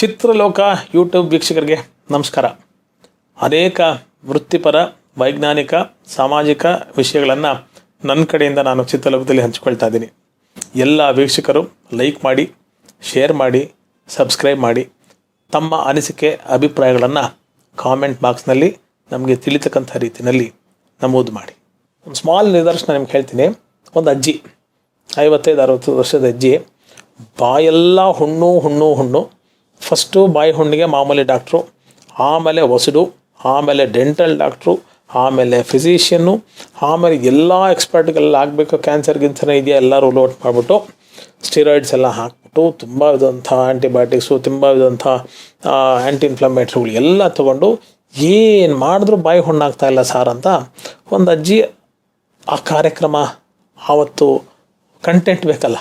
Chitraloka YouTube ವೀಕ್ಷಕರಿಗೆ ನಮಸ್ಕಾರ. ಅನೇಕ ವೃತ್ತಿಪರ, ವೈಜ್ಞಾನಿಕ, ಸಾಮಾಜಿಕ ವಿಷಯಗಳನ್ನು ನನ್ನ ಕಡೆಯಿಂದ ನಾನು ಚಿತ್ರಲೋಕದಲ್ಲಿ ಹಂಚಿಕೊಳ್ತಾ ಇದ್ದೀನಿ. ಎಲ್ಲ ವೀಕ್ಷಕರು ಲೈಕ್ ಮಾಡಿ ಶೇರ್ ಮಾಡಿ ಸಬ್ಸ್ಕ್ರೈಬ್ ಮಾಡಿ ತಮ್ಮ ಅನಿಸಿಕೆ, ಅಭಿಪ್ರಾಯಗಳನ್ನು ಕಾಮೆಂಟ್ ಬಾಕ್ಸ್ನಲ್ಲಿ ನಮಗೆ ತಿಳಿತಕ್ಕಂಥ ರೀತಿಯಲ್ಲಿ ನಮೂದು ಮಾಡಿ. ಒಂದು ಸ್ಮಾಲ್ ನಿದರ್ಶನ ನಿಮ್ಗೆ ಹೇಳ್ತೀನಿ. ಒಂದು ಅಜ್ಜಿ, ಐವತ್ತೈದು, ಅರವತ್ತು ವರ್ಷದ ಅಜ್ಜಿ ಬಾಯೆಲ್ಲ ಹುಣ್ಣು ಹುಣ್ಣು ಹುಣ್ಣು ಫಸ್ಟು ಬಾಯಿ ಹುಣ್ಣಿಗೆ ಮಾಮೂಲಿ ಡಾಕ್ಟ್ರು ಆಮೇಲೆ ಹೊಸಡು ಆಮೇಲೆ ಡೆಂಟಲ್ ಡಾಕ್ಟ್ರು ಆಮೇಲೆ ಫಿಸಿಷಿಯನ್ನು ಆಮೇಲೆ ಎಲ್ಲ ಎಕ್ಸ್ಪರ್ಟ್ಗೆಲ್ಲ ಆಗಬೇಕು ಕ್ಯಾನ್ಸರ್ ಗಿನ್ಸರ್ ಇದೆಯಾ ಎಲ್ಲ ರೂಲ್ ಔಟ್ ಮಾಡಿಬಿಟ್ಟು ಸ್ಟಿರಾಯ್ಡ್ಸ್ ಎಲ್ಲ ಹಾಕ್ಬಿಟ್ಟು ತುಂಬ ವಿಧವಂಥ ಆ್ಯಂಟಿಬಯೋಟಿಕ್ಸು ತುಂಬ ವಿಧವಂಥ ಆ್ಯಂಟಿ ಇನ್ಫ್ಲಮೇಟ್ರಿಗಳು ಎಲ್ಲ ತೊಗೊಂಡು ಏನು ಮಾಡಿದ್ರೂ ಬಾಯಿ ಹುಣ್ಣಾಗ್ತಾ ಇಲ್ಲ ಸಾರ್ ಅಂತ ಒಂದು ಅಜ್ಜಿ ಆ ಕಾರ್ಯಕ್ರಮ ಆವತ್ತು ಕಂಟೆಂಟ್ ಬೇಕಲ್ಲ,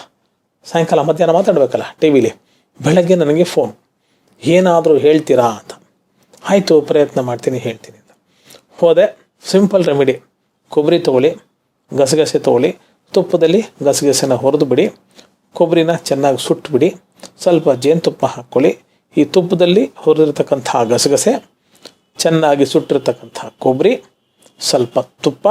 ಸಾಯಂಕಾಲ ಮಧ್ಯಾಹ್ನ ಮಾತಾಡಬೇಕಲ್ಲ ಟಿ ವಿಲಿ ಬೆಳಗ್ಗೆ ನನಗೆ ಫೋನ್ ಏನಾದರೂ ಹೇಳ್ತೀರಾ ಅಂತ. ಆಯಿತು, ಪ್ರಯತ್ನ ಮಾಡ್ತೀನಿ, ಹೇಳ್ತೀನಿ ಅಂತ. ಹೋದೆ, ಸಿಂಪಲ್ ರೆಮಿಡಿ. ಕೊಬ್ಬರಿ ತೊಗೊಳ್ಳಿ, ಗಸಗಸೆ ತೊಗೊಳ್ಳಿ. ತುಪ್ಪದಲ್ಲಿ ಗಸಗಸೆನ ಹೊರದು ಬಿಡಿ. ಕೊಬ್ಬರಿನ ಚೆನ್ನಾಗಿ ಸುಟ್ಟುಬಿಡಿ ಸ್ವಲ್ಪ ಜೇನುತುಪ್ಪ ಹಾಕ್ಕೊಳ್ಳಿ. ಈ ತುಪ್ಪದಲ್ಲಿ ಹುರಿದಿರ್ತಕ್ಕಂಥ ಗಸಗಸೆ, ಚೆನ್ನಾಗಿ ಸುಟ್ಟಿರ್ತಕ್ಕಂಥ ಕೊಬ್ಬರಿ, ಸ್ವಲ್ಪ ತುಪ್ಪ,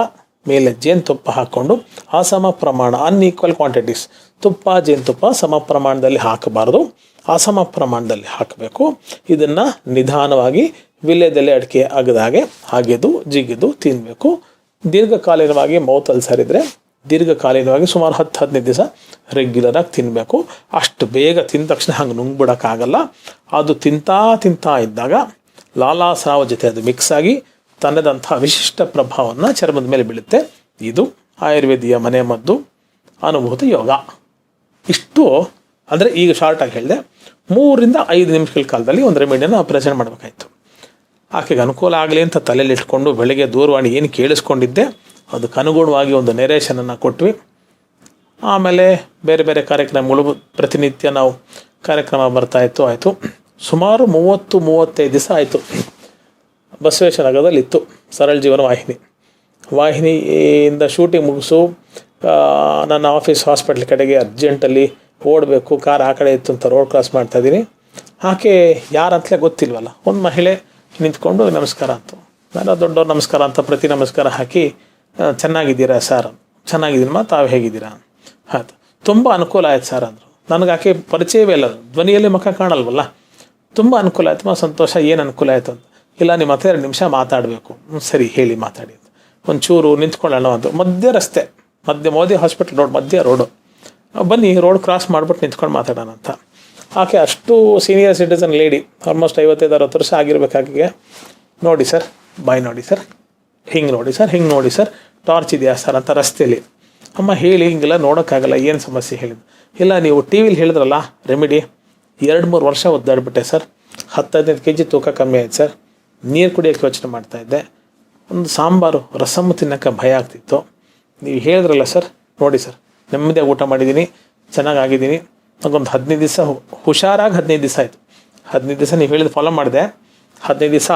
ಮೇಲೆ ಜೇನುತುಪ್ಪ ಹಾಕ್ಕೊಂಡು ಆ ಸಮ ಪ್ರಮಾಣ ಅನ್ಈಕ್ವಲ್ ಕ್ವಾಂಟಿಟೀಸ್ ತುಪ್ಪ, ಜೇನುತುಪ್ಪ ಸಮ ಪ್ರಮಾಣದಲ್ಲಿ ಹಾಕಬಾರ್ದು. ಅಸಮ ಪ್ರಮಾಣದಲ್ಲಿ ಹಾಕಬೇಕು. ಇದನ್ನು ನಿಧಾನವಾಗಿ ವಿಲ್ಲೆದೆಲೆ ಅಡಿಕೆ ಆಗದಾಗೆ ಹಾಗೆ ಹಾಗೆದು ಜಿಗಿದು ತಿನ್ನಬೇಕು ದೀರ್ಘಕಾಲೀನವಾಗಿ ಮೌತಲ್ಲಿ ಸರಿದರೆ ದೀರ್ಘಕಾಲೀನವಾಗಿ ಸುಮಾರು ಹತ್ತು ಹದಿನೈದು ದಿವಸ ರೆಗ್ಯುಲರಾಗಿ ತಿನ್ನಬೇಕು ಅಷ್ಟು ಬೇಗ ತಿಂದ ತಕ್ಷಣ ಹಂಗೆ ನುಂಗ್ಬಿಡೋಕ್ಕಾಗಲ್ಲ. ಅದು ತಿಂತಾ ತಿಂತಾ ಇದ್ದಾಗ ಲಾಲಾ ಲಾಲಾಸ್ರಾವ ಜೊತೆ ಅದು ಮಿಕ್ಸ್ ಆಗಿ ತನ್ನದಂಥ ವಿಶಿಷ್ಟ ಪ್ರಭಾವವನ್ನು ಚರ್ಮದ ಮೇಲೆ ಬೀಳುತ್ತೆ. ಇದು ಆಯುರ್ವೇದಿಯ ಮನೆ ಮದ್ದು ಅನುಭೂತ ಯೋಗ. ಇಷ್ಟು. ಅಂದರೆ ಈಗ ಶಾರ್ಟಾಗಿ ಹೇಳಿದೆ. ಮೂರಿಂದ ಐದು ನಿಮಿಷಗಳ ಕಾಲದಲ್ಲಿ ಒಂದು ರೆಮಿಡಿಯನ್ನು ಪ್ರೆಸೆಂಟ್ ಮಾಡಬೇಕಾಯ್ತು. ಆಕೆಗೆ ಅನುಕೂಲ ಆಗಲಿ ಅಂತ ತಲೆಯಲ್ಲಿ ಇಟ್ಕೊಂಡು ಬೆಳಗ್ಗೆ ದೂರವಾಣಿ ಏನು ಕೇಳಿಸ್ಕೊಂಡಿದ್ದೆ, ಅದಕ್ಕೆ ಅನುಗುಣವಾಗಿ ಒಂದು ನೆರೇಷನನ್ನು ಕೊಟ್ವಿ. ಆಮೇಲೆ ಬೇರೆ ಬೇರೆ ಕಾರ್ಯಕ್ರಮಗಳು ಪ್ರತಿನಿತ್ಯ ನಾವು ಕಾರ್ಯಕ್ರಮ ಬರ್ತಾ ಇತ್ತು, ಆಯಿತು. ಸುಮಾರು ಮೂವತ್ತು, ಮೂವತ್ತೈದು ದಿವಸ ಆಯಿತು. ಬಸವೇಶ್ವರನಗರದಲ್ಲಿ ಇತ್ತು ಸರಳ ಜೀವನ ವಾಹಿನಿ. ವಾಹಿನಿಯಿಂದ ಶೂಟಿಂಗ್ ಮುಗಿಸು ನನ್ನ ಆಫೀಸ್ ಹಾಸ್ಪಿಟ್ಲ್ ಕಡೆಗೆ ಅರ್ಜೆಂಟಲ್ಲಿ ಓಡಬೇಕು, ಕಾರ್ ಆ ಕಡೆ ಇತ್ತು ಅಂತ ರೋಡ್ ಕ್ರಾಸ್ ಮಾಡ್ತಾ ಇದ್ದೀನಿ. ಆಕೆ ಯಾರಂತಲೇ ಗೊತ್ತಿಲ್ವಲ್ಲ, ಒಂದು ಮಹಿಳೆ ನಿಂತ್ಕೊಂಡು ನಮಸ್ಕಾರ ಅಂತ. ನಾನು ದೊಡ್ಡವ್ರು ನಮಸ್ಕಾರ ಅಂತ ಪ್ರತಿ ನಮಸ್ಕಾರ ಹಾಕಿ ಚೆನ್ನಾಗಿದ್ದೀರಾ ಸರ್ ಮಾ, ತಾವು ಹೇಗಿದ್ದೀರಾ? ಆಯ್ತು. ತುಂಬ ಅನುಕೂಲ ಆಯ್ತು ಸರ್ ಅಂದರು. ನನಗೆ ಆಕೆ ಪರಿಚಯವೇ ಇಲ್ಲ. ಧ್ವನಿಯಲ್ಲಿ ಮುಖ ಕಾಣಲ್ವಲ್ಲ. ತುಂಬ ಅನುಕೂಲ ಆಯ್ತು. ಮಾ, ಸಂತೋಷ, ಏನು ಅನುಕೂಲ ಆಯಿತು ಅಂತ. ಇಲ್ಲ, ನಿಮ್ಮ ಹತ್ತಿರ ಎರಡು ನಿಮಿಷ ಮಾತಾಡಬೇಕು. ಸರಿ, ಹೇಳಿ, ಮಾತಾಡಿ ಒಂಚೂರು ನಿಂತ್ಕೊಳ್ಳೋಣ ಅಂತ. ಮಧ್ಯ ರಸ್ತೆ, ಮಧ್ಯ ಮೋದಿ ಹಾಸ್ಪಿಟ್ಲ್ ರೋಡ್ ಮಧ್ಯ ರೋಡು ಬನ್ನಿ ರೋಡ್ ಕ್ರಾಸ್ ಮಾಡ್ಬಿಟ್ಟು ನಿಂತ್ಕೊಂಡು ಮಾತಾಡೋಣ ಅಂತ. ಆಕೆ ಅಷ್ಟು ಸೀನಿಯರ್ ಸಿಟಿಸನ್ ಲೇಡಿ ಆಲ್ಮೋಸ್ಟ್ ಐವತ್ತೈದು ಅರವತ್ತು ವರ್ಷ ಆಗಿರ್ಬೇಕು ಆಕೆಗೆ. ನೋಡಿ ಸರ್ ಬಾಯ್ ನೋಡಿ ಸರ್ ಹಿಂಗೆ ನೋಡಿ ಸರ್ ಹಿಂಗೆ ನೋಡಿ ಸರ್ ಟಾರ್ಚ್ ಇದೆಯಾ ಸರ್ ಅಂತ ರಸ್ತೆಯಲ್ಲಿ ಅಮ್ಮ ಹೇಳಿ, ಹಿಂಗೆಲ್ಲ ನೋಡೋಕ್ಕಾಗಲ್ಲ, ಏನು ಸಮಸ್ಯೆ ಹೇಳಿದ್ದು ಇಲ್ಲ, ನೀವು ಟಿ ವಿಲಿ ಹೇಳಿದ್ರಲ್ಲ ರೆಮಿಡಿ ಎರಡು ಮೂರು ವರ್ಷ ಒದ್ದಾಡ್ಬಿಟ್ಟೆ ಸರ್ ಹತ್ತು, ಹದಿನೈದು ಕೆ ಜಿ ತೂಕ ಕಮ್ಮಿ ಆಯ್ತು ಸರ್ ನೀರು ಕುಡಿಯೋಕ್ಕೆ ಯೋಚನೆ ಮಾಡ್ತಾಯಿದ್ದೆ ಒಂದು ಸಾಂಬಾರು ರಸಮ್ಮು ತಿನ್ನೋಕ್ಕೆ ಭಯ ಆಗ್ತಿತ್ತು. ನೀವು ಹೇಳಿದ್ರಲ್ಲ ಸರ್ ನೋಡಿ ಸರ್ ನೆಮ್ಮದಿಯಾಗಿ ಊಟ ಮಾಡಿದ್ದೀನಿ ಚೆನ್ನಾಗಿ ಆಗಿದ್ದೀನಿ ನನಗೊಂದು ಹದಿನೈದು ದಿವಸ ಹುಷಾರಾಗಿ ಹದಿನೈದು ದಿವಸ ಆಯಿತು. ಹದಿನೈದು ದಿವಸ ನೀವು ಹೇಳಿದ ಫಾಲೋ ಮಾಡಿದೆ. ಹದಿನೈದು ದಿವಸ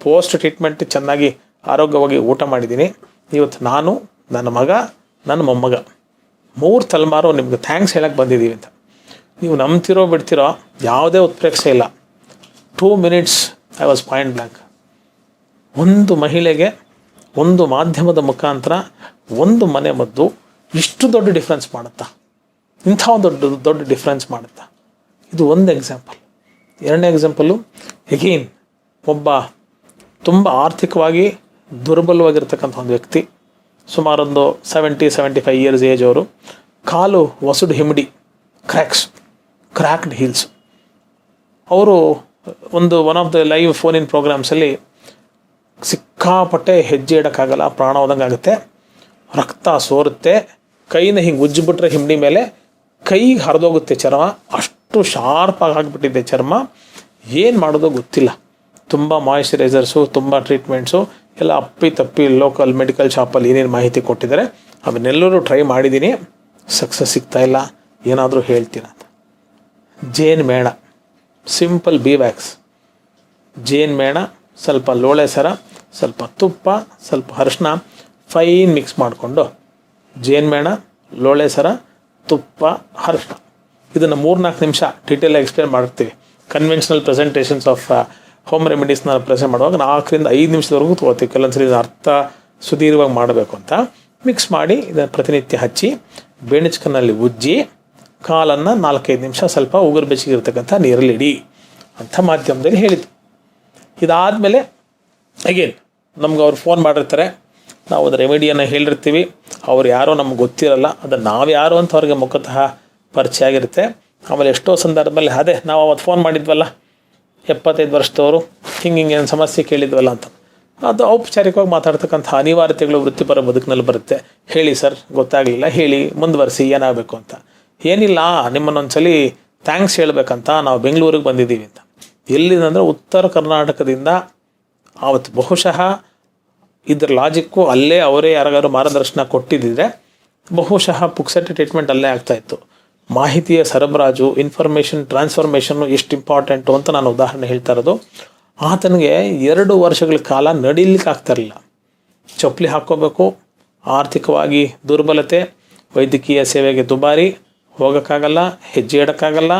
ಪೋಸ್ಟ್ ಟ್ರೀಟ್ಮೆಂಟ್ ಚೆನ್ನಾಗಿ ಆರೋಗ್ಯವಾಗಿ ಊಟ ಮಾಡಿದ್ದೀನಿ. ಇವತ್ತು ನಾನು, ನನ್ನ ಮಗ, ನನ್ನ ಮೊಮ್ಮಗ. ಮೂರು ತಲೆಮಾರು ನಿಮ್ಗೆ ಥ್ಯಾಂಕ್ಸ್ ಹೇಳಕ್ಕೆ ಬಂದಿದ್ದೀವಿ ಅಂತ. ನೀವು ನಂಬ್ತಿರೋ ಬಿಡ್ತಿರೋ ಯಾವುದೇ ಉತ್ಪ್ರೇಕ್ಷೆ ಇಲ್ಲ. Two minutes I was point blank ಒಂದು ಮಹಿಳೆಗೆ ಒಂದು ಮಾಧ್ಯಮದ ಮುಖಾಂತರ ಒಂದು ಮನೆ ಮದ್ದು ಇಷ್ಟು ದೊಡ್ಡ ಡಿಫ್ರೆನ್ಸ್ ಮಾಡುತ್ತಾ? ಇಂಥ ಒಂದು ದೊಡ್ಡ ದೊಡ್ಡ ಡಿಫ್ರೆನ್ಸ್ ಮಾಡುತ್ತಾ? ಇದು ಒಂದು ಎಕ್ಸಾಂಪಲ್. ಎರಡನೇ ಎಕ್ಸಾಂಪಲು ಎಗೇನ್ ಒಬ್ಬ ತುಂಬ ಆರ್ಥಿಕವಾಗಿ ದುರ್ಬಲವಾಗಿರ್ತಕ್ಕಂಥ ಒಂದು ವ್ಯಕ್ತಿ, ಸುಮಾರೊಂದು seventy seventy five years age ಅವರು, ಕಾಲು ಹೊಸಡು ಹಿಮಿಡಿ ಕ್ರ್ಯಾಕ್ಸ್ ಕ್ರ್ಯಾಕ್ಡ್ ಹೀಲ್ಸ್ ಅವರು ಒಂದು one of the live phone in ಪ್ರೋಗ್ರಾಮ್ಸಲ್ಲಿ ಸಿಕ್ಕಾಪಟ್ಟೆ ಹೆಜ್ಜೆ ಇಡೋಕ್ಕಾಗಲ್ಲ, ಪ್ರಾಣ ಹೋದಂಗೆ ಆಗುತ್ತೆ ರಕ್ತ ಸೋರುತ್ತೆ ಕೈನ ಹಿಂಗೆ ಉಜ್ಜಿಬಿಟ್ರೆ ಹಿಂಡಿ ಮೇಲೆ ಕೈಗೆ ಹರಿದೋಗುತ್ತೆ ಚರ್ಮ. ಅಷ್ಟು ಶಾರ್ಪಾಗಿ ಆಗಿಬಿಟ್ಟಿದೆ ಚರ್ಮ. ಏನು ಮಾಡೋದು ಗೊತ್ತಿಲ್ಲ. ತುಂಬ ಮಾಯಿಶ್ಚರೈಸರ್ಸು ತುಂಬ ಟ್ರೀಟ್ಮೆಂಟ್ಸು ಎಲ್ಲ ಅಪ್ಪಿ ತಪ್ಪಿ ಲೋಕಲ್ ಮೆಡಿಕಲ್ ಶಾಪಲ್ಲಿ ಏನೇನು ಮಾಹಿತಿ ಕೊಟ್ಟಿದ್ದಾರೆ. ಅವನ್ನೆಲ್ಲರೂ ಟ್ರೈ ಮಾಡಿದ್ದೀನಿ. ಸಕ್ಸಸ್ ಸಿಗ್ತಾ ಇಲ್ಲ. ಏನಾದರೂ ಹೇಳ್ತೀರಾ ಅಂತ ಜೇನ್ ಮೇಣ. ಸಿಂಪಲ್ ಬಿ ವ್ಯಾಕ್ಸ್ ಜೇನ್ ಮೇಣ, ಸ್ವಲ್ಪ ಲೋಳೆ ಸರ, ಸ್ವಲ್ಪ ತುಪ್ಪ, ಸ್ವಲ್ಪ ಅರಿಶಿನ ಫೈನ್ ಮಿಕ್ಸ್ ಮಾಡಿಕೊಂಡು ಜೇನ್ ಮೇಣ, ಲೋಳೆ ಸರ, ತುಪ್ಪ ಹರ್ಷ ಇದನ್ನು ಮೂರ್ನಾಲ್ಕು ನಿಮಿಷ ಡೀಟೇಲಾಗಿ ಎಕ್ಸ್ಪ್ಲೇನ್ ಮಾಡಿರ್ತೀವಿ ಕನ್ವೆನ್ಷನಲ್ ಪ್ರೆಸೆಂಟೇಷನ್ಸ್ ಆಫ್ ಹೋಮ್ ರೆಮಿಡೀಸ್ನ ಪ್ರೆಸೆಂಟ್ ಮಾಡುವಾಗ ನಾಲ್ಕರಿಂದ ಐದು ನಿಮಿಷದವರೆಗೂ ತೊಗೋತೀವಿ. ಕೆಲವೊಂದ್ಸರಿ ಅರ್ಥ ಸುದೀರ್ಘವಾಗಿ ಮಾಡಬೇಕು ಅಂತ. ಮಿಕ್ಸ್ ಮಾಡಿ ಇದನ್ನು ಪ್ರತಿನಿತ್ಯ ಹಚ್ಚಿ ಬೆಣಚ್ಕನಲ್ಲಿ ಉಜ್ಜಿ, ಕಾಲನ್ನು ನಾಲ್ಕೈದು ನಿಮಿಷ ಸ್ವಲ್ಪ ಉಗುರು ಬೆಚ್ಚಗಿರ್ತಕ್ಕಂಥ ನೀರಲ್ಲಿಡಿ ಅಂತ ಮಾಧ್ಯಮದಲ್ಲಿ ಹೇಳಿದ್ದು ಇದಾದಮೇಲೆ ಅಗೇನ್ ನಮ್ಗೆ ಅವ್ರು ಫೋನ್ ಮಾಡಿರ್ತಾರೆ. ನಾವು ಒಂದು ರೆಮಿಡಿಯನ್ನು ಹೇಳಿರ್ತೀವಿ. ಅವ್ರು ಯಾರೋ ನಮ್ಗೆ ಗೊತ್ತಿರಲ್ಲ, ಅದು ನಾವು ಯಾರು ಅಂತ ಅವ್ರಿಗೆ ಮುಖತಃ ಪರಿಚಯ ಆಗಿರುತ್ತೆ. ಆಮೇಲೆ ಎಷ್ಟೋ ಸಂದರ್ಭದಲ್ಲಿ, ಅದೇ ನಾವು ಅವತ್ತು ಫೋನ್ ಮಾಡಿದ್ವಲ್ಲ, ಎಪ್ಪತ್ತೈದು ವರ್ಷದವರು, ಹಿಂಗೆ ಹಿಂಗೆ ಸಮಸ್ಯೆ ಕೇಳಿದ್ವಲ್ಲ ಅಂತ. ಅದು ಔಪಚಾರಿಕವಾಗಿ ಮಾತಾಡ್ತಕ್ಕಂಥ ಅನಿವಾರ್ಯತೆಗಳು ವೃತ್ತಿಪರ ಬದುಕಿನಲ್ಲಿ ಬರುತ್ತೆ. ಹೇಳಿ ಸರ್, ಗೊತ್ತಾಗಲಿಲ್ಲ, ಹೇಳಿ, ಮುಂದುವರಿಸಿ, ಏನಾಗಬೇಕು ಅಂತ. ಏನಿಲ್ಲ, ನಿಮ್ಮನ್ನೊಂದ್ಸಲಿ ಥ್ಯಾಂಕ್ಸ್ ಹೇಳಬೇಕಂತ ನಾವು ಬೆಂಗಳೂರಿಗೆ ಬಂದಿದ್ದೀವಿ ಅಂತ. ಎಲ್ಲಿಂದಂದ್ರೆ ಉತ್ತರ ಕರ್ನಾಟಕದಿಂದ ಆವತ್ತು ಬಹುಶಃ ಇದ್ರ ಲಾಜಿಕ್ಕು ಅಲ್ಲೇ ಅವರೇ ಯಾರಿಗಾದ್ರು ಮಾರ್ಗದರ್ಶನ ಕೊಟ್ಟಿದ್ದಿದ್ರೆ ಬಹುಶಃ ಪುಕ್ಸಟ್ಟೆ ಟ್ರೀಟ್ಮೆಂಟ್ ಅಲ್ಲೇ ಆಗ್ತಾ ಇತ್ತು. ಮಾಹಿತಿಯ ಸರಬರಾಜು ಇನ್ಫಾರ್ಮೇಷನ್ ಟ್ರಾನ್ಸ್ಫಾರ್ಮೇಷನ್ನು ಎಷ್ಟು ಇಂಪಾರ್ಟೆಂಟು ಅಂತ ನಾನು ಉದಾಹರಣೆ ಹೇಳ್ತಾ ಇರೋದು. ಆತನಿಗೆ ಎರಡು ವರ್ಷಗಳ ಕಾಲ ನಡೀಲಿಕ್ಕೆ ಆಗ್ತಾ ಇರಲಿಲ್ಲ. ಚಪ್ಪಲಿ ಹಾಕ್ಕೋಬೇಕು, ಆರ್ಥಿಕವಾಗಿ ದುರ್ಬಲತೆ, ವೈದ್ಯಕೀಯ ಸೇವೆಗೆ ದುಬಾರಿ, ಹೋಗೋಕ್ಕಾಗಲ್ಲ, ಹೆಜ್ಜೆ ಇಡೋಕ್ಕಾಗಲ್ಲ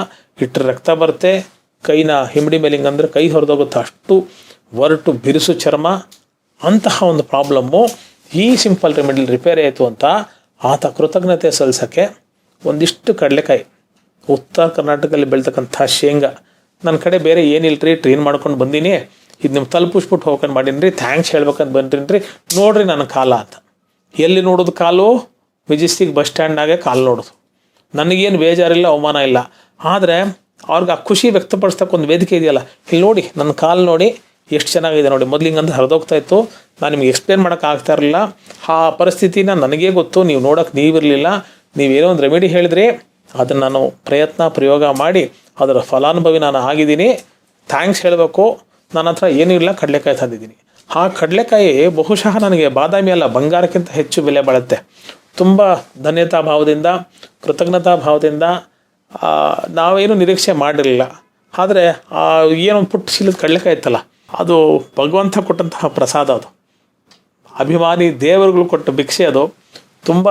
ಇಟ್ಟರೆ ರಕ್ತ ಬರುತ್ತೆ, ಕೈನ ಹಿಮಡಿ ಮೇಲಿಂಗ್ ಅಂದರೆ ಕೈ ಹೊರದೋಗುತ್ತೆ ಅಷ್ಟು ಒರಟು ಬಿರುಸು ಚರ್ಮ ಅಂತಹ ಒಂದು ಪ್ರಾಬ್ಲಮ್ಮು ಈ ಸಿಂಪಲ್ ರೆಮಿಡಿಲಿ ರಿಪೇರಿ ಆಯಿತು ಅಂತ ಆತ ಕೃತಜ್ಞತೆ ಸಲ್ಲಿಸೋಕ್ಕೆ ಒಂದಿಷ್ಟು ಕಡಲೆಕಾಯಿ. ಉತ್ತರ ಕರ್ನಾಟಕದಲ್ಲಿ ಬೆಳ್ತಕ್ಕಂಥ ಶೇಂಗಾ. ನನ್ನ ಕಡೆ ಬೇರೆ ಏನಿಲ್ಲ ರೀ ಟ್ರೈನ್ ಮಾಡ್ಕೊಂಡು ಬಂದೀನಿ. ಇದು ನಿಮ್ಮ ತಲುಪಿಸ್ಬಿಟ್ಟು ಹೋಗ್ಕೊಂಡು ಮಾಡೀನಿ ರೀ ಥ್ಯಾಂಕ್ಸ್ ಹೇಳ್ಬೇಕಂತ ಬಂದೀನಿ ರೀ ನೋಡ್ರಿ ನನ್ನ ಕಾಲ ಅಂತ. ಎಲ್ಲಿ ನೋಡೋದು ಕಾಲು? ಮೆಜೆಸ್ಟಿಕ್ ಬಸ್ ಸ್ಟ್ಯಾಂಡ್ನಾಗೆ ಕಾಲು ನೋಡೋದು. ನನಗೇನು ಬೇಜಾರಿಲ್ಲ, ಅವಮಾನ ಇಲ್ಲ. ಆದರೆ ಅವ್ರಿಗೆ ಆ ಖುಷಿ ವ್ಯಕ್ತಪಡಿಸ್ತಕ್ಕ ಒಂದು ವೇದಿಕೆ ಇದೆಯಲ್ಲ ಇಲ್ಲಿ ನೋಡಿ ನನ್ನ ಕಾಲು ನೋಡಿ. ಎಷ್ಟು ಚೆನ್ನಾಗಿದೆ ನೋಡಿ. ಮೊದಲಿಂಗಂತ ಹರಿದೋಗ್ತಾ ಇತ್ತು. ನಾನು ನಿಮ್ಗೆ ಎಕ್ಸ್ಪ್ಲೇನ್ ಮಾಡೋಕೆ ಆಗ್ತಾ ಇರಲಿಲ್ಲ. ಆ ಪರಿಸ್ಥಿತಿನ ನನಗೇ ಗೊತ್ತು. ನೀವು ನೋಡೋಕೆ ನೀವಿರಲಿಲ್ಲ. ನೀವೇನೋ ಒಂದು ರೆಮಿಡಿ ಹೇಳಿದ್ರೆ ಅದನ್ನು ನಾನು ಪ್ರಯತ್ನ, ಪ್ರಯೋಗ ಮಾಡಿ ಅದರ ಫಲಾನುಭವಿ ನಾನು ಆಗಿದ್ದೀನಿ. ಥ್ಯಾಂಕ್ಸ್ ಹೇಳಬೇಕು. ನನ್ನ ಹತ್ರ ಏನೂ ಇಲ್ಲ. ಕಡಲೆಕಾಯಿ ತಂದಿದ್ದೀನಿ. ಆ ಕಡಲೆಕಾಯಿ ಬಹುಶಃ ನನಗೆ ಬಾದಾಮಿ ಅಲ್ಲ, ಬಂಗಾರಕ್ಕಿಂತ ಹೆಚ್ಚು ಬೆಲೆ ಬಾಳುತ್ತೆ. ತುಂಬ ಧನ್ಯತಾ ಭಾವದಿಂದ, ಕೃತಜ್ಞತಾ ಭಾವದಿಂದ ನಾವೇನು ನಿರೀಕ್ಷೆ ಮಾಡಿರಲಿಲ್ಲ. ಆದರೆ ಏನೋ ಪುಟ್ಟ ಶೀಲದ ಕಡಲೆಕಾಯಿ ಇತ್ತಲ್ಲ ಅದು ಭಗವಂತ ಕೊಟ್ಟಂತಹ ಪ್ರಸಾದ ಅದು. ಅಭಿಮಾನಿ ದೇವರುಗಳು ಕೊಟ್ಟ ಭಿಕ್ಷೆ ಅದು. ತುಂಬ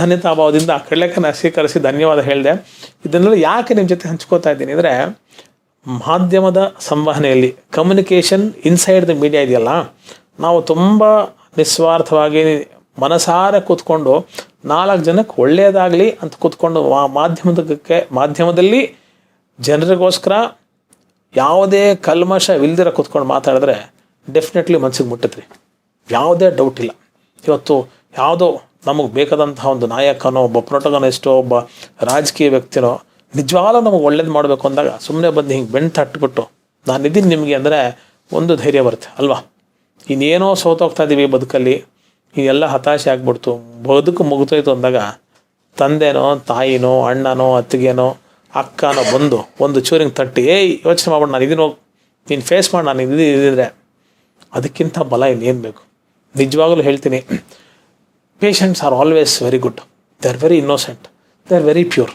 ಧನ್ಯತಾ ಭಾವದಿಂದ ಆ ಕಡಲೆಕಾಯಿನ ಸ್ವೀಕರಿಸಿ ಧನ್ಯವಾದ ಹೇಳಿದೆ. ಇದನ್ನೆಲ್ಲ ಯಾಕೆ ನಿಮ್ಮ ಜೊತೆ ಹಂಚ್ಕೋತಾ ಇದ್ದೀನಿ ಅಂದರೆ ಮಾಧ್ಯಮದ ಸಂವಹನೆಯಲ್ಲಿ ಕಮ್ಯುನಿಕೇಷನ್ ಇನ್ಸೈಡ್ ದ ಮೀಡಿಯಾ ಇದೆಯಲ್ಲ, ನಾವು ತುಂಬ ನಿಸ್ವಾರ್ಥವಾಗಿ ಮನಸಾರೆ ಕೂತ್ಕೊಂಡು ನಾಲ್ಕು ಜನಕ್ಕೆ ಒಳ್ಳೆಯದಾಗಲಿ ಅಂತ ಕೂತ್ಕೊಂಡು ಮಾಧ್ಯಮದಕ್ಕೆ ಮಾಧ್ಯಮದಲ್ಲಿ ಜನರಿಗೋಸ್ಕರ ಯಾವುದೇ ಕಲ್ಮಶವಿಲ್ದಿರ ಕೂತ್ಕೊಂಡು ಮಾತಾಡಿದ್ರೆ ಡೆಫಿನೆಟ್ಲಿ ಮನಸ್ಸಿಗೆ ಮುಟ್ಟತ್ರಿ. ಯಾವುದೇ ಡೌಟ್ ಇಲ್ಲ. ಇವತ್ತು ಯಾವುದೋ ನಮಗೆ ಬೇಕಾದಂತಹ ಒಂದು ನಾಯಕನೋ, ಒಬ್ಬ ಪ್ರೊಟಗನಿಸ್ಟೋ ಒಬ್ಬ ರಾಜಕೀಯ ವ್ಯಕ್ತಿನೋ, ನಿಜವಾಗ್ಲೂ ನಮಗೆ ಒಳ್ಳೇದು ಮಾಡಬೇಕು ಅಂದಾಗ ಸುಮ್ಮನೆ ಬಂದು ಹಿಂಗೆ ಬೆಣ್ಣು ತಟ್ಬಿಟ್ಟು ನಾನು ಇದ್ದೀನಿ ನಿಮಗೆ ಅಂದರೆ ಒಂದು ಧೈರ್ಯ ಬರುತ್ತೆ, ಅಲ್ವಾ? ಇನ್ನೇನೋ ಸೋತೋಗ್ತಾ ಇದ್ದೀವಿ ಬದುಕಲ್ಲಿ ಇದೆಲ್ಲ ಹತಾಶೆ ಆಗ್ಬಿಡ್ತು, ಬದುಕು ಮುಗಿತೋಯ್ತು ಅಂದಾಗ ತಂದೆನೋ, ತಾಯಿನೋ, ಅಣ್ಣನೋ, ಅತ್ತಿಗೆನೋ ಅಕ್ಕನೋ ಬಂದು ಒಂದು ಚೂರಿಂಗ್ ತಟ್ಟಿ, ಏಯ್, ಯೋಚನೆ ಮಾಡ್ಬಿಟ್ಟು ನಾನು ಇದನ್ನು ನೀನು ಫೇಸ್ ಮಾಡಿ, ನಾನು ಇದು ಅದಕ್ಕಿಂತ ಬಲ ಇನ್ನೇನು ಬೇಕು? ನಿಜವಾಗ್ಲೂ ಹೇಳ್ತೀನಿ patients are always very good they are very innocent they are very pure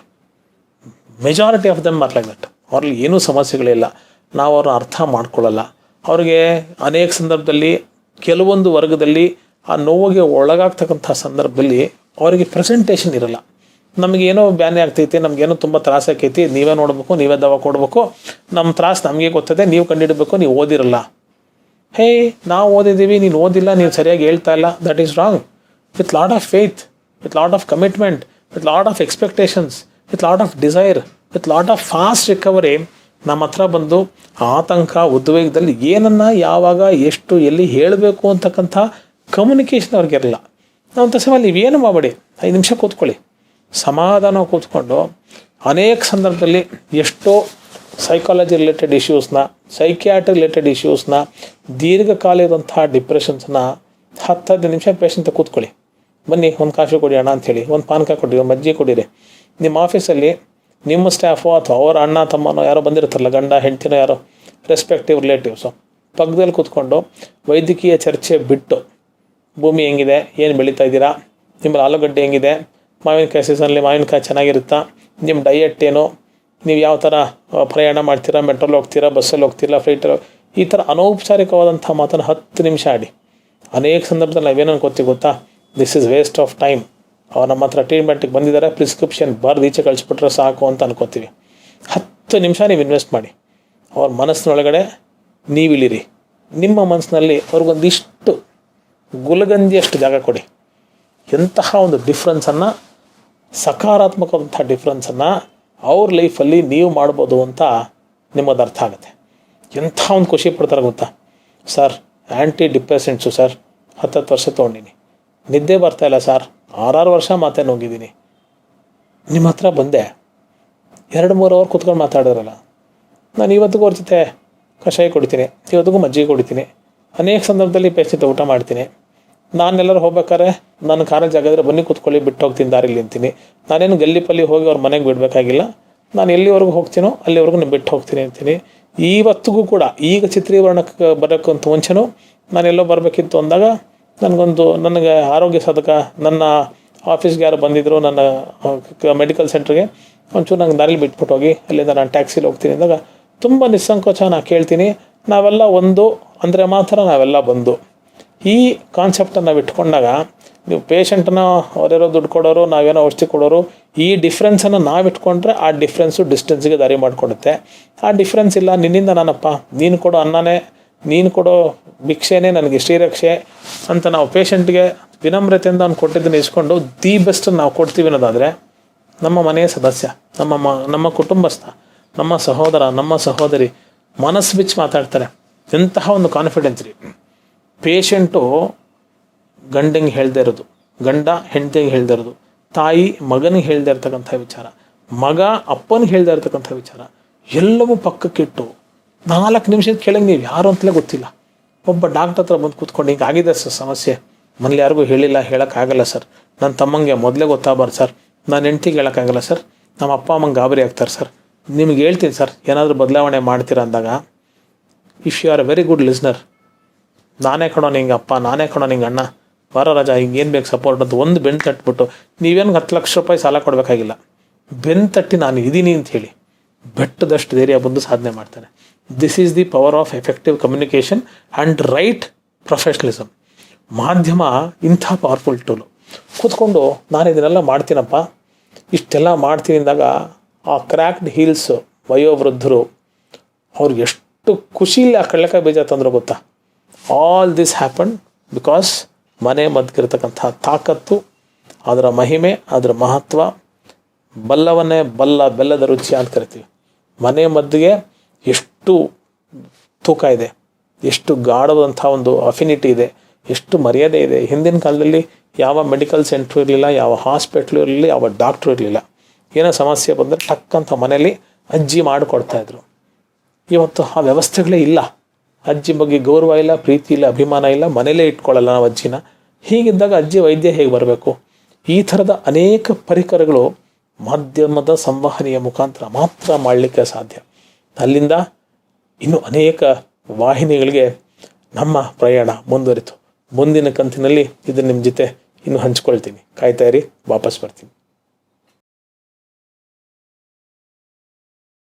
majority of them are like that ಅವ್ರಲ್ಲಿ ಏನೂ ಸಮಸ್ಯೆಗಳಿಲ್ಲ. ನಾವು ಅವ್ರನ್ನ ಅರ್ಥ ಮಾಡ್ಕೊಳ್ಳಲ್ಲ. ಅವ್ರಿಗೆ ಅನೇಕ ಸಂದರ್ಭದಲ್ಲಿ, ಕೆಲವೊಂದು ವರ್ಗದಲ್ಲಿ ಆ ನೋವಿಗೆ ಒಳಗಾಗ್ತಕ್ಕಂಥ ಸಂದರ್ಭದಲ್ಲಿ ಅವರಿಗೆ ಪ್ರೆಸೆಂಟೇಷನ್ ಇರಲ್ಲ. ನಮಗೇನೋ ಬ್ಯಾನೆ ಆಗ್ತೈತಿ, ನಮಗೇನೋ ತುಂಬ ತ್ರಾಸ ಆಕೈತಿ, ನೀವೇ ನೋಡಬೇಕು, ನೀವೇ ದವಾ ಕೊಡಬೇಕು. ನಮ್ಮ ತ್ರಾಸ ನಮಗೆ ಗೊತ್ತದೆ, ನೀವು ಕಂಡಿಡಬೇಕು ನೀವು ಓದಿರಲ್ಲ. ಹೇ, ನಾವು ಓದಿದ್ದೀವಿ, ನೀನು ಓದಿಲ್ಲ, ನೀನು ಸರಿಯಾಗಿ ಹೇಳ್ತಾ ಇಲ್ಲ. That is wrong with lot of faith with lot of commitment with lot of expectations with lot of desire with lot of fast recovery ನಮ್ಮ ಹತ್ರ ಬಂದು ಆತಂಕ, ಉದ್ವೇಗದಲ್ಲಿ ಏನನ್ನ ಯಾವಾಗ, ಎಷ್ಟು, ಎಲ್ಲಿ ಹೇಳಬೇಕು ಅಂತಕ್ಕಂಥ ಕಮ್ಯುನಿಕೇಷನ್ ಅವ್ರಿಗೆ ಇರಲಿಲ್ಲ ನಾವು ಅಂತ ಸಮಯ ನೀವೇನು ಮಾಡಬೇಡಿ? ಐದು ನಿಮಿಷ ಕೂತ್ಕೊಳ್ಳಿ. ಸಮಾಧಾನ ಕೂತ್ಕೊಂಡು ಅನೇಕ ಸಂದರ್ಭದಲ್ಲಿ ಎಷ್ಟೋ ಸೈಕಾಲಜಿ ರಿಲೇಟೆಡ್ ಇಶ್ಯೂಸ್ನ ಸೈಕ್ಯಾಟ್ರಿ ರಿಲೇಟೆಡ್ ಇಶ್ಯೂಸ್ನ ದೀರ್ಘಕಾಲದಂತಹ ಡಿಪ್ರೆಷನ್ಸ್ನ ಹತ್ತು, ಹದಿನೈದು ನಿಮಿಷ ಪೇಷಂಟ್ ಕೂತ್ಕೊಳ್ಳಿ. ಬನ್ನಿ, ಒಂದು ಕಾಫಿ ಕೊಡಿ ಅಣ್ಣ ಅಂಥೇಳಿ, ಒಂದು ಪಾನಕ ಕೊಡಿ, ಒಂದು ಮಜ್ಜಿಗೆ ಕೊಡಿರಿ. ನಿಮ್ಮ ಆಫೀಸಲ್ಲಿ ನಿಮ್ಮ ಸ್ಟಾಫು ಅಥವಾ ಅವರ ಅಣ್ಣ, ತಮ್ಮನೋ ಯಾರೋ ಬಂದಿರ್ತಾರಲ್ಲ, ಗಂಡ, ಹೆಂಡ್ತಿನೋ ಯಾರೋ ರೆಸ್ಪೆಕ್ಟಿವ್ ರಿಲೇಟಿವ್ಸು ಪಕ್ಕದಲ್ಲಿ ಕೂತ್ಕೊಂಡು ವೈದ್ಯಕೀಯ ಚರ್ಚೆ ಬಿಟ್ಟು, ಭೂಮಿ ಹೆಂಗಿದೆ, ಏನು ಬೆಳೀತಾ ಇದ್ದೀರಾ, ನಿಮ್ಮಲ್ಲಿ ಆಲೂಗಡ್ಡೆ ಹೆಂಗಿದೆ ಮಾವಿನಕಾಯಿ ಸೀಸನಲ್ಲಿ ಮಾವಿನಕಾಯಿ ಚೆನ್ನಾಗಿರುತ್ತಾ? ನಿಮ್ಮ ಡಯಟ್ ಏನು? ನೀವು ಯಾವ ಥರ ಪ್ರಯಾಣ ಮಾಡ್ತೀರಾ? ಮೆಟ್ರೋಲ್ ಹೋಗ್ತೀರಾ? ಬಸ್ಸಲ್ಲಿ ಹೋಗ್ತೀರಾ? ಫ್ಲೈಟಲ್ಲಿ ಈ ಥರ ಅನೌಪಚಾರಿಕವಾದಂಥ ಮಾತನ್ನು ಹತ್ತು ನಿಮಿಷ ಆಡಿ. ಅನೇಕ ಸಂದರ್ಭದಲ್ಲಿ ನಾವೇನು ಅನ್ಕೋತೀವಿ ಗೊತ್ತಾ? This is waste of time ಅವ್ರು ನಮ್ಮ ಹತ್ರ ಟ್ರೀಟ್ಮೆಂಟಿಗೆ ಬಂದಿದ್ದಾರೆ. ಪ್ರಿಸ್ಕ್ರಿಪ್ಷನ್ ಬರ್ದು ಈಚೆ ಕಳಿಸ್ಬಿಟ್ರೆ ಸಾಕು ಅಂತ ಅನ್ಕೋತೀವಿ. ಹತ್ತು ನಿಮಿಷ ನೀವು ಇನ್ವೆಸ್ಟ್ ಮಾಡಿ. ಅವ್ರ ಮನಸ್ಸಿನೊಳಗಡೆ ನೀವಿಳಿರಿ ನಿಮ್ಮ ಮನಸ್ಸಿನಲ್ಲಿ ಅವ್ರಿಗೊಂದಿಷ್ಟು ಗುಲಗಂಜಿಯಷ್ಟು ಜಾಗ ಕೊಡಿ. ಎಂತಹ ಒಂದು ಡಿಫ್ರೆನ್ಸನ್ನು ಸಕಾರಾತ್ಮಕವಂಥ ಡಿಫ್ರೆನ್ಸನ್ನು ಅವ್ರ ಲೈಫಲ್ಲಿ ನೀವು ಮಾಡ್ಬೋದು ಅಂತ ನಿಮ್ಮದು ಅರ್ಥ ಆಗುತ್ತೆ. ಎಂಥ ಒಂದು ಖುಷಿ ಪಡ್ತಾರೆ ಗೊತ್ತಾ? ಸರ್ ಆ್ಯಂಟಿ ಡಿಪ್ರೆಸೆಂಟ್ಸು ಸರ್, ಹತ್ತತ್ತು ವರ್ಷ ತೊಗೊಂಡಿನಿ. ನಿದ್ದೆ ಬರ್ತಾಯಿಲ್ಲ ಸರ್, ಆರಾರು ವರ್ಷ ಮಾತೇ ನುಂಗಿದ್ದೀನಿ ನಿಮ್ಮ ಹತ್ರ ಬಂದೆ. ಎರಡು, ಮೂರು ಅವರ್ ಕುತ್ಕೊಂಡು ಮಾತಾಡಿದ್ರಲ್ಲ. ನಾನು ಇವತ್ತಿಗೂ ಅವ್ರ ಜೊತೆ ಕಷಾಯ ಕುಡಿತೀನಿ, ಇವತ್ತಿಗೂ ಮಜ್ಜಿಗೆ ಕುಡಿತೀನಿ, ಅನೇಕ ಸಂದರ್ಭದಲ್ಲಿ ಪೇಸ್ಟಿತ ಊಟ ಮಾಡ್ತೀನಿ. ನಾನೆಲ್ಲರೂ ಹೋಗ್ಬೇಕಾದ್ರೆ ನನ್ನ ಕಾರಲ್ಲಿ ಜಾಗದ್ರೆ ಬನ್ನಿ ಕೂತ್ಕೊಳ್ಳಿ, ಬಿಟ್ಟು ಹೋಗ್ತೀನಿ ದಾರಿಲಿ ಅಂತೀನಿ. ನಾನೇನು ಗಲ್ಲಿ ಪಲ್ಲಿ ಹೋಗಿ ಅವ್ರ ಮನೆಗೆ ಬಿಡಬೇಕಾಗಿಲ್ಲ. ನಾನು ಎಲ್ಲಿವರೆಗೂ ಹೋಗ್ತೀನೋ ಅಲ್ಲಿವರೆಗೂ ನಾನು ಬಿಟ್ಟು ಹೋಗ್ತೀನಿ ಅಂತೀನಿ. ಇವತ್ತಿಗೂ ಕೂಡ, ಈಗ ಚಿತ್ರೀಕರಣಕ್ಕೆ ಬರೋಕ್ಕಂತ ಮುಂಚೆನೂ ನಾನೆಲ್ಲೋ ಬರಬೇಕಿತ್ತು ಅಂದಾಗ ನನಗೊಂದು, ನನಗೆ ಆರೋಗ್ಯ ಸಾಧಕ, ನನ್ನ ಆಫೀಸ್ಗೆ ಯಾರು ಬಂದಿದ್ದರು ನನ್ನ ಮೆಡಿಕಲ್ ಸೆಂಟ್ರಿಗೆ ಒಂಚೂರು ನಂಗೆ ದಾರಿಲಿ ಬಿಟ್ಬಿಟ್ಟು ಹೋಗಿ, ಅಲ್ಲಿಂದ ನಾನು ಟ್ಯಾಕ್ಸಿಲಿ ಹೋಗ್ತೀನಿ ಅಂದಾಗ ತುಂಬ ನಿಸ್ಸಂಕೋಚ ನಾನು ಕೇಳ್ತೀನಿ. ನಾವೆಲ್ಲ ಒಂದು, ಅಂದರೆ ಮಾತ್ರ ನಾವೆಲ್ಲ ಬಂದು ಈ ಕಾನ್ಸೆಪ್ಟನ್ನು ನಾವು ಇಟ್ಕೊಂಡಾಗ ನೀವು ಪೇಷಂಟನ್ನ ಅವರೇರೋ ದುಡ್ಡು ಕೊಡೋರು, ನಾವೇನೋ ಔಷಧಿ ಕೊಡೋರು, ಈ ಡಿಫ್ರೆನ್ಸನ್ನು ನಾವು ಇಟ್ಕೊಂಡ್ರೆ ಆ ಡಿಫ್ರೆನ್ಸು ಡಿಸ್ಟೆನ್ಸ್ಗೆ ದಾರಿ ಮಾಡಿಕೊಡುತ್ತೆ. ಆ ಡಿಫ್ರೆನ್ಸ್ ಇಲ್ಲ, ನಿನ್ನಿಂದ ನಾನಪ್ಪ, ನೀನು ಕೊಡೋ ಅನ್ನನೇ, ನೀನು ಕೊಡೋ ಭಿಕ್ಷೆನೇ ನನಗೆ ಶ್ರೀರಕ್ಷೆ ಅಂತ ನಾವು ಪೇಷಂಟ್ಗೆ ವಿನಮ್ರತೆಯಿಂದ ಅವ್ನು ಕೊಟ್ಟಿದ್ದನ್ನು ಇಸ್ಕೊಂಡು ದಿ ಬೆಸ್ಟ್ ನಾವು ಕೊಡ್ತೀವಿ ಅನ್ನೋದಾದರೆ ನಮ್ಮ ಮನೆಯ ಸದಸ್ಯ, ನಮ್ಮ ಮ, ನಮ್ಮ ಕುಟುಂಬಸ್ಥ, ನಮ್ಮ ಸಹೋದರ, ನಮ್ಮ ಸಹೋದರಿ ಮನಸ್ಸು ಬಿಚ್ಚಿ ಮಾತಾಡ್ತಾರೆ. ಎಂತಹ ಒಂದು ಕಾನ್ಫಿಡೆನ್ಸ್ ರೀ. ಪೇಷಂಟು ಗಂಡಂಗೆ ಹೇಳ್ದೇ ಇರೋದು. ಗಂಡ ಹೆಂಡತಿಗೆ ಹೇಳ್ದೇ ಇರೋದು. ತಾಯಿ ಮಗನಿಗೆ ಹೇಳ್ದೇ ಇರ್ತಕ್ಕಂಥ ವಿಚಾರ. ಮಗ ಅಪ್ಪನಿಗೆ ಹೇಳ್ದೇ ಇರ್ತಕ್ಕಂಥ ವಿಚಾರ. ಎಲ್ಲವೂ ಪಕ್ಕಕ್ಕಿಟ್ಟು ನಾಲ್ಕು ನಿಮಿಷದ ಕೆಳಗೆ ನೀವು ಯಾರು ಅಂತಲೇ ಗೊತ್ತಿಲ್ಲ. ಒಬ್ಬ ಡಾಕ್ಟರ್ ಹತ್ರ ಬಂದು ಕೂತ್ಕೊಂಡು, ಹಿಂಗೆ ಆಗಿದೆ ಸರ್ ಸಮಸ್ಯೆ? ಮನೇಲಿ ಯಾರಿಗೂ ಹೇಳಿಲ್ಲ, ಹೇಳೋಕ್ಕಾಗಲ್ಲ ಸರ್. ನನ್ನ ತಮ್ಮಂಗೆ ಮೊದಲೇ ಗೊತ್ತಾಗಬಾರ್ದು ಸರ್. ನಾನು ಹೆಂಡ್ತಿಗೆ ಹೇಳೋಕ್ಕಾಗಲ್ಲ ಸರ್. ನಮ್ಮ ಅಪ್ಪ ಅಮ್ಮಂಗೆ ಗಾಬರಿ ಆಗ್ತಾರೆ ಸರ್. ನಿಮ್ಗೆ ಹೇಳ್ತೀನಿ ಸರ್, ಏನಾದರೂ ಬದಲಾವಣೆ ಮಾಡ್ತೀರಾ ಅಂದಾಗ if you are a very good listener ನಾನೇ ಕಣೋ ನಿಂಗೆ ಅಪ್ಪ, ನಾನೇ ಕಣೋ ನಿಂಗೆ ಅಣ್ಣ. ಬಾರೋ ರಾಜ, ಹಿಂಗೆ ಏನು ಬೇಕು ಸಪೋರ್ಟ್ ಅಂತ ಒಂದು ಬೆನ್ ತಟ್ಬಿಟ್ಟು ನೀವೇನು ಹತ್ತು ಲಕ್ಷ ರೂಪಾಯಿ ಸಾಲ ಕೊಡಬೇಕಾಗಿಲ್ಲ. ಬೆನ್ನು ತಟ್ಟಿ ನಾನು ಇದ್ದೀನಿ ಅಂತ ಹೇಳಿ ಬೆಟ್ಟದಷ್ಟು ಧೈರ್ಯ ಬಂದು ಸಾಧನೆ ಮಾಡ್ತಾನೆ this is the power of effective communication and right professionalism ಮಾಧ್ಯಮ ಇಂಥ ಪವರ್ಫುಲ್ ಟೂಲು ಕೂತ್ಕೊಂಡು, ನಾನು ಇದನ್ನೆಲ್ಲ ಮಾಡ್ತೀನಪ್ಪ. ಇಷ್ಟೆಲ್ಲ ಮಾಡ್ತೀನಿ ಅಂದಾಗ ಆ ಕ್ರ್ಯಾಕ್ಡ್ ಹೀಲ್ಸು ವಯೋವೃದ್ಧರು, ಅವ್ರಿಗೆ ಎಷ್ಟು ಖುಷಿಲಿ ಆ ಕಡಲೆಕಾಯಿ ಬೀಜ ತಂದ್ರು ಗೊತ್ತಾ? ಆಲ್ ದಿಸ್ ಹ್ಯಾಪನ್ ಬಿಕಾಸ್ ಮನೆ ಮದ್ಗಿರ್ತಕ್ಕಂಥ ತಾಕತ್ತು, ಅದರ ಮಹಿಮೆ, ಅದರ ಮಹತ್ವ ಬಲ್ಲವನ್ನೇ ಬಲ್ಲ ಬೆಲ್ಲದ ರುಚಿ ಅಂತ ಕರಿತೀವಿ. ಮನೆ ಮದ್ದಿಗೆ ಎಷ್ಟು ತೂಕ ಇದೆ, ಎಷ್ಟು ಗಾಢದಂಥ ಒಂದು ಅಫಿನಿಟಿ ಇದೆ, ಎಷ್ಟು ಮರ್ಯಾದೆ ಇದೆ. ಹಿಂದಿನ ಕಾಲದಲ್ಲಿ ಯಾವ ಮೆಡಿಕಲ್ ಸೆಂಟ್ರು ಇರಲಿಲ್ಲ, ಯಾವ ಹಾಸ್ಪಿಟ್ಲು ಇರಲಿಲ್ಲ, ಯಾವ ಡಾಕ್ಟ್ರು ಇರಲಿಲ್ಲ. ಏನೋ ಸಮಸ್ಯೆ ಬಂದರೆ ಟಕ್ಕಂಥ ಮನೇಲಿ ಅಜ್ಜಿ ಮಾಡಿಕೊಡ್ತಾಯಿದ್ರು ಇವತ್ತು ಆ ವ್ಯವಸ್ಥೆಗಳೇ ಇಲ್ಲ. ಅಜ್ಜಿ ಬಗ್ಗೆ ಗೌರವ ಇಲ್ಲ, ಪ್ರೀತಿ ಇಲ್ಲ, ಅಭಿಮಾನ ಇಲ್ಲ, ಮನೇಲೇ ಇಟ್ಕೊಳ್ಳಲ್ಲ ನಾವು ಅಜ್ಜಿನ. ಹೀಗಿದ್ದಾಗ ಅಜ್ಜಿ ವೈದ್ಯ ಹೇಗೆ ಬರಬೇಕು? ಈ ಥರದ ಅನೇಕ ಪರಿಕರಗಳು ಮಾಧ್ಯಮದ ಸಂವಹನೆಯ ಮುಖಾಂತರ ಮಾತ್ರ ಮಾಡಲಿಕ್ಕೆ ಸಾಧ್ಯ. ಅಲ್ಲಿಂದ ಇನ್ನು ಅನೇಕ ವಾಹಿನಿಗಳಿಗೆ ನಮ್ಮ ಪ್ರಯಾಣ ಮುಂದುವರಿತು. ಮುಂದಿನ ಕಂತಿನಲ್ಲಿ ಇದನ್ನು ನಿಮ್ಮ ಜೊತೆ ಇನ್ನು ಹಂಚ್ಕೊಳ್ತೀನಿ. ಕಾಯ್ತಾ ಇರಿ, ವಾಪಸ್ ಬರ್ತೀನಿ.